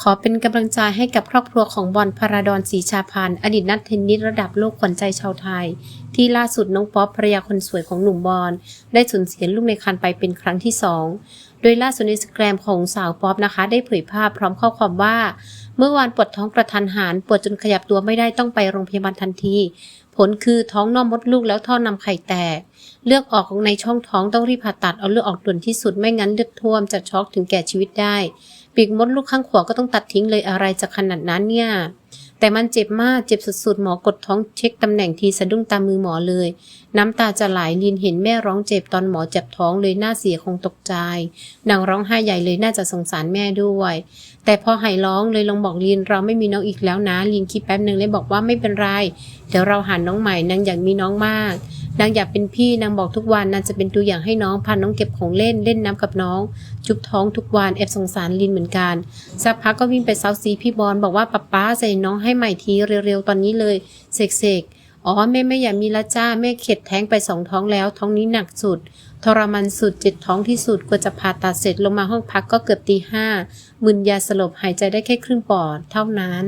ขอเป็นกำลังใจให้กับครอบครัวของบอลพราดอนศรีชาพันธ์อดีตนักเทนนิสระดับโลกขวัญใจชาวไทย ที่ล่าสุดน้องป๊อปภรรยาคนสวยของหนุ่มบอลได้สูญเสียลูกในครรภ์ไปเป็นครั้งที่สองโดยล่าสุดในสแกรมของสาวป๊อปนะคะ ได้เผยภาพพร้อมข้อความว่า เมื่อวานปวดท้องกระทันหันปวดจนขยับตัวไม่ได้ต้องไปโรงพยาบาลทันที ผลคือท้องน่องมดลูกแล้วท่อนำไข่แตก เลือดออกของในช่องท้องต้องรีบผ่าตัดเอาเลือดออกด่วนที่สุดไม่งั้นเลือดท่วมจะช็อกถึงแก่ชีวิตได้ ปีกมดลูกข้างขวาก็ต้องตัดทิ้งเลยอะไรจะขนาดนั้นเนี่ย แต่มันเจ็บมากเจ็บสุดๆ หมอกดท้องเช็คตำแหน่งทีสะดุ้งตามมือหมอเลย น้ำตาจะไหลลินเห็นแม่ร้องเจ็บตอนหมอจับท้องเลยหน้าเสียคงตกใจนางร้องไห้ใหญ่เลยน่าจะสงสารแม่ด้วย แต่พอหายร้องเลยลองบอกลินเราไม่มีน้องอีกแล้วนะลินคิดแป๊บหนึ่งเลยบอกว่าไม่เป็นไรเดี๋ยวเราหาน้องใหม่นางอยากมีน้องมาก นางอยากเป็นพี่นางบอกทุกวันนางจะเป็นตัวอย่างให้น้องพาน้องเก็บของเล่นเล่นน้ำกับน้อง จุบท้องทุกวันแอบสงสารลินเหมือนกันสักพักก็วิ่งไปเซาซีพี่บอลบอกว่าป๊าป๊าใส่น้องให้ใหม่ทีเร็วๆตอนนี้เลยเสกๆอ๋อแม่ไม่อยากมีละจ้าแม่เข็ดแท้งไปสองท้องแล้ว ท้องนี้หนักสุดทรมานสุดเจ็ดท้องที่สุดกว่าจะผ่าตัดเสร็จลงมาห้องพักก็เกือบตีห้ามึนยาสลบหายใจได้แค่ครึ่งปอดเท่านั้น